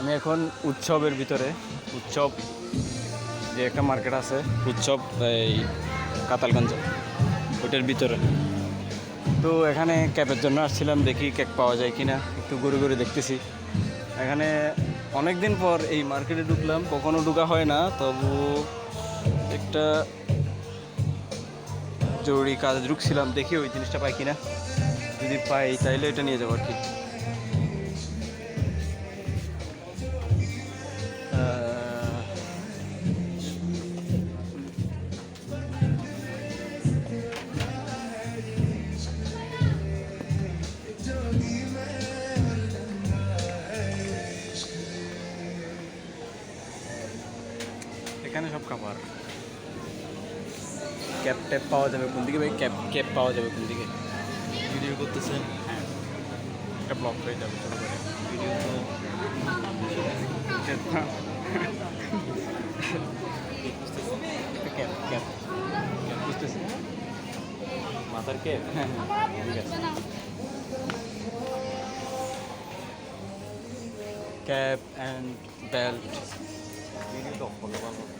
আমি এখন উৎসবের ভিতরে, উৎসব যে একটা মার্কেট আছে, উৎসব এই কাতালগঞ্জ, ওইটার ভিতরে। তো এখানে ক্যাবের জন্য আসছিলাম, দেখি কেক পাওয়া যায় কি না একটু ঘুরে ঘুরে দেখতেছি। এখানে অনেক দিন পর এই মার্কেটে ঢুকলাম, কখনো ঢুকা হয় না, তবু একটা জরুরি কাজে ঢুকছিলাম, দেখি ওই জিনিসটা পাই কিনা। যদি পাই, তাইলে এটা নিয়ে যাব আর কি। এখানে সব খাবার ক্যাব ট্যাব পাওয়া যাবে কোন দিকে ভাই? ক্যাব ক্যাব পাওয়া যাবে কোন দিকে? ভিডিও করতেছেন। হ্যাঁ। একটা ব্লক হয়ে যাবে ছোটো করে। ভিডিও তো ক্যাব ক্যাব ক্যাব বুঝতেছি মাথার ক্যাব হ্যাঁ হ্যাঁ। ঠিক আছে। ক্যাব অ্যান্ড বেল্ট ভিডিও তো ভালো